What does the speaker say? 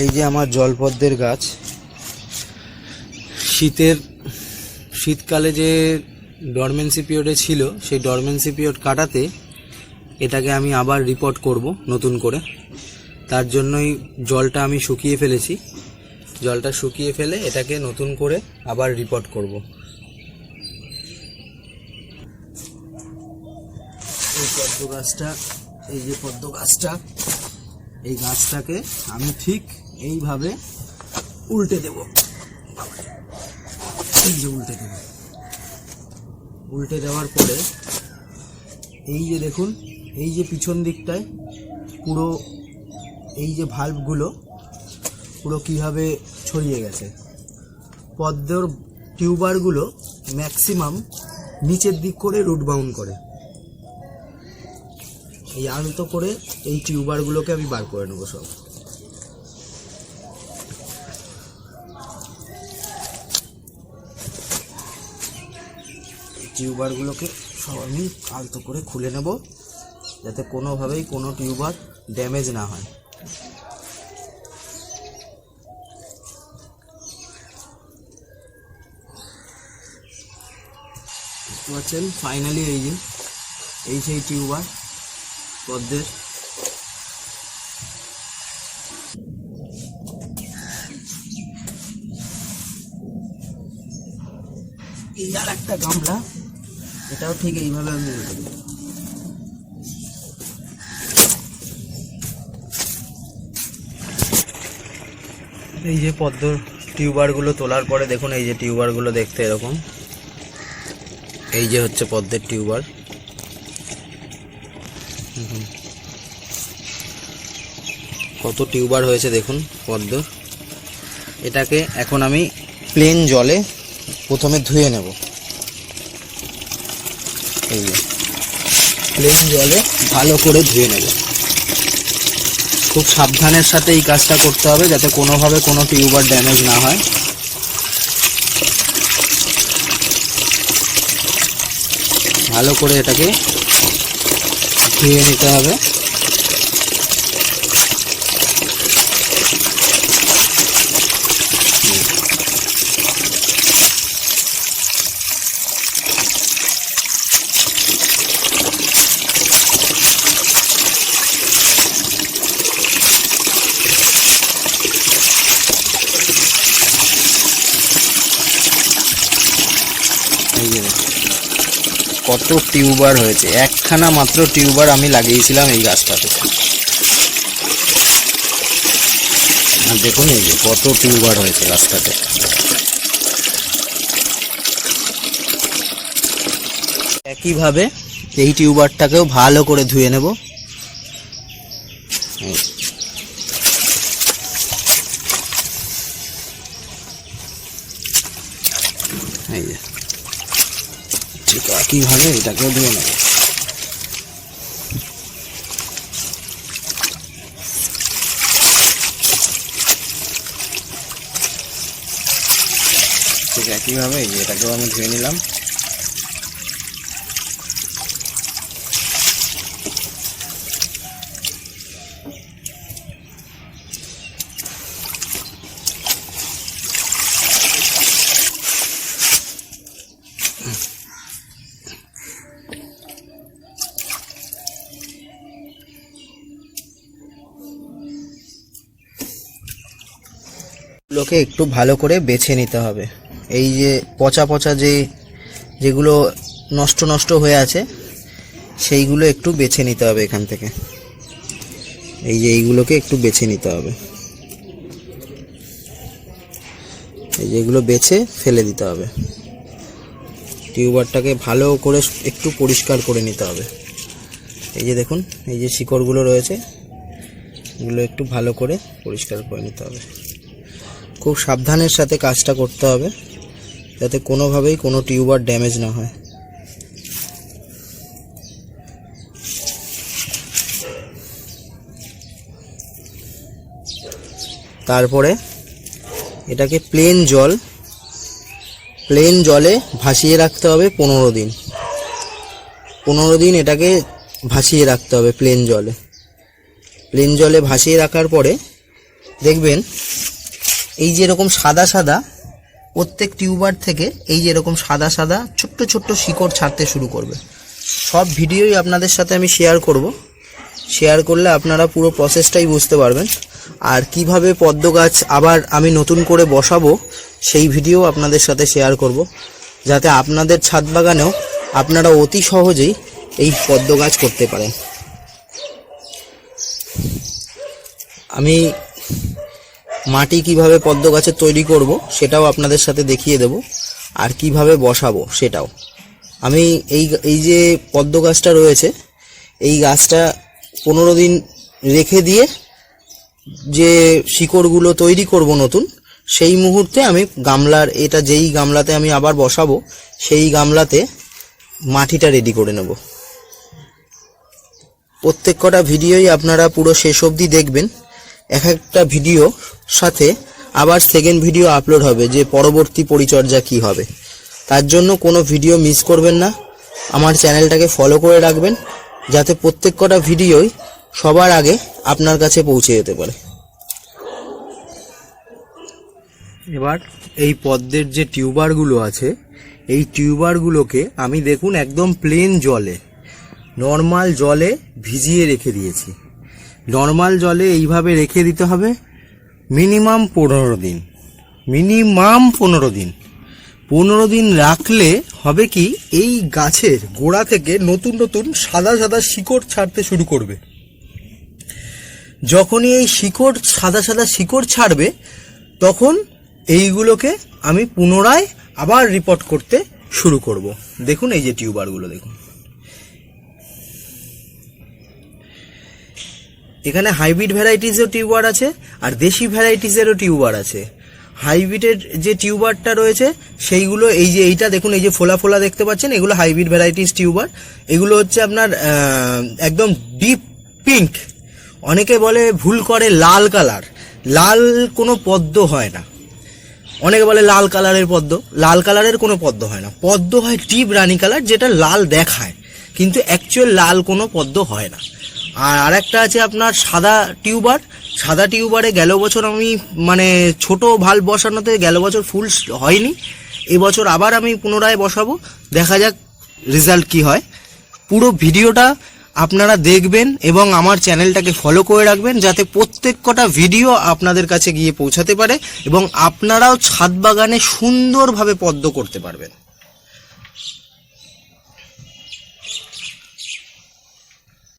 এই যে আমার জলপদ্মের গাছ, শীতের, শীতকালে যে ডরমেন্সি পিরিয়ডে ছিল, সেই ডরমেন্সি পিরিয়ড কাটাতে এটাকে আমি আবার রিপোর্ট করব নতুন করে। তার জন্যই জলটা আমি শুকিয়ে ফেলেছি। জলটা শুকিয়ে ফেলে এটাকে নতুন করে আবার রিপোর্ট করব। এই পদ্ম গাছটা, এই যে পদ্ম গাছটা, এই গাছটাকে আমি ঠিক এইভাবে উল্টে দেব। এই যে উল্টে দেব। উল্টে দেওয়ার পরে এই যে দেখুন, এই যে পিছন দিকটায় পুরো এই যে ভাল্বগুলো পুরো কীভাবে ছড়িয়ে গেছে। পদ্মর টিউবারগুলো ম্যাক্সিমাম নিচের দিক করে রুট বাউন্ড করে। এই আলতো করে এই টিউবারগুলোকে আমি বার করে নেব সব। টিউবারগুলোকে সব আমি আলতো করে খুলে নেব, যাতে কোনোভাবেই কোনো টিউবার ড্যামেজ না হয়। পাচ্ছেন ফাইনালি এই যে, এই সেই টিউবার, পদ্মের। আর একটা গামলা এটাও ঠিক এইভাবে আমি এই যে পদ্মর টিউবারগুলো তোলার পরে দেখুন, এই যে টিউবারগুলো দেখতে এরকম। এই যে হচ্ছে পদ্মের টিউবার। কত টিউবার হয়েছে দেখুন, পদ্ম। এটাকে এখন আমি প্লেন জলে প্রথমে ধুয়ে নেব। এই প্লেন জলে ভালো করে ধুয়ে নেবে। খুব সাবধানের সাথে এই কাজটা করতে হবে যাতে কোনোভাবে কোনো টিউবার ড্যামেজ না হয়। ভালো করে এটাকে ধুয়ে নিতে হবে এই যে দেখুন। কত টিউবার হয়েছে? একখানা মাত্র টিউবার আমি লাগিয়েছিলাম এই গাছটাতে। আর দেখুন এই যে কত টিউবার হয়েছে গাছটাতে। একইভাবে এই টিউবারটাকেও ভালো করে ধুয়ে নেব। এই। এই যে। ঠিক একইভাবে এটাকেও ধুয়ে নেব ঠিক একইভাবে এই যে এটাকেও আমি ধুয়ে নিলাম গুলোকে একটু ভালো করে বেছে নিতে হবে। এই যে পচা পচা যে, যেগুলো নষ্ট নষ্ট হয়ে আছে, সেইগুলো একটু বেছে নিতে হবে এখান থেকে। এই যে এইগুলোকে একটু বেছে নিতে হবে। এই যে এগুলো বেছে ফেলে দিতে হবে। টিউবারটাকে ভালো করে একটু পরিষ্কার করে নিতে হবে। এই যে দেখুন, এই যে শিকড়গুলো রয়েছে, এগুলো একটু ভালো করে পরিষ্কার করে নিতে হবে। খুব সাবধানের সাথে কাজটা করতে হবে, যাতে কোনোভাবেই কোনো টিউবার ড্যামেজ না হয়। তারপরে এটাকে প্লেন জল প্লেন জলে ভাসিয়ে রাখতে হবে পনেরো দিন। পনেরো দিন এটাকে ভাসিয়ে রাখতে হবে প্লেন জলে। প্লেন জলে ভাসিয়ে রাখার পরে দেখবেন এই যে এরকম সাদা সাদা, প্রত্যেক টিউবার থেকে এই যে এরকম সাদা সাদা, ছোট্ট ছোট্ট শিকড় ছাড়তে শুরু করবে। সব ভিডিওই আপনাদের সাথে আমি শেয়ার করব। শেয়ার করলে আপনারা পুরো প্রসেসটাই বুঝতে পারবেন। আর কীভাবে পদ্ম গাছ আবার আমি নতুন করে বসাবো, সেই ভিডিও আপনাদের সাথে শেয়ার করব। যাতে আপনাদের ছাদ বাগানেও আপনারা অতি সহজেই এই পদ্ম গাছ করতে পারেন। আমি মাটি কীভাবে পদ্ম গাছের তৈরি করব সেটাও আপনাদের সাথে দেখিয়ে দেব। আর কীভাবে বসাবো সেটাও। আমি এই এই যে পদ্ম গাছটা রয়েছে, এই গাছটা পনেরো দিন রেখে দিয়ে যে শিকড়গুলো তৈরি করব নতুন, সেই মুহূর্তে আমি গামলার, এটা যেই গামলাতে আমি আবার বসাবো, সেই গামলাতে মাটিটা রেডি করে নেব। প্রত্যেক কটা ভিডিওই আপনারা পুরো শেষ অবধি দেখবেন। এক একটা ভিডিও সাথে আবার সেকেন্ড ভিডিও আপলোড হবে যে পরবর্তী পরিচর্যা কি হবে। তার জন্য কোনো ভিডিও মিস করবেন না। আমার চ্যানেলটাকে ফলো করে রাখবেন, যাতে প্রত্যেক কটা ভিডিওই সবার আগে আপনার কাছে পৌঁছে যেতে পারে। এবার এই পদ্মের যে টিউবারগুলো আছে, এই টিউবারগুলোকে আমি দেখুন একদম প্লেন জলে নর্মাল জলে ভিজিয়ে রেখে দিয়েছি। নর্মাল জলে এইভাবে রেখে দিতে হবে মিনিমাম পনেরো দিন। মিনিমাম পনেরো দিন। পনেরো দিন রাখলে হবে কি এই গাছের গোড়া থেকে নতুন নতুন সাদা সাদা শিকড় ছাড়তে শুরু করবে। যখনই এই শিকড়, সাদা সাদা শিকড় ছাড়বে, তখন এইগুলোকে আমি পুনরায় আবার রিপোর্ট করতে শুরু করব। দেখুন এই যে টিউবারগুলো, দেখুন। এখানে হাইব্রিড ভ্যারাইটিসেরও টিউবার আছে আর দেশি ভ্যারাইটিসেরও টিউবার আছে। হাইব্রিডের যে টিউবারটা রয়েছে, সেইগুলো এই যে এইটা দেখুন, এই যে ফোলা ফোলা দেখতে পাচ্ছেন, এগুলো হাইব্রিড ভ্যারাইটিস টিউবার। এগুলো হচ্ছে আপনার একদম ডিপ পিঙ্ক। অনেকে বলে ভুল করে লাল কালার। লাল কোনো পদ্ম হয় না। অনেকে বলে লাল কালারের পদ্ম। লাল কালারের কোনো পদ্ম হয় না। পদ্ম হয় ডিপ রানি কালার, যেটা লাল দেখায়। কিন্তু অ্যাকচুয়াল লাল কোনো পদ্ম হয় না। আর আরেকটা আছে আপনার সাদা টিউবার। সাদা টিউবারে গেল বছর আমি মানে ছোট ভালো বসানোতে গেল বছর ফুল হয়নি। এবছর আবার আমি পুনরায় বসাবো। দেখা যাক রেজাল্ট কি হয়। পুরো ভিডিওটা আপনারা দেখবেন এবং আমার চ্যানেলটাকে ফলো করে রাখবেন যাতে প্রত্যেক কটা ভিডিও আপনাদের কাছে গিয়ে পৌঁছাতে পারে এবং আপনারাও ছাদ বাগানে সুন্দরভাবে পদ্ম করতে পারবেন।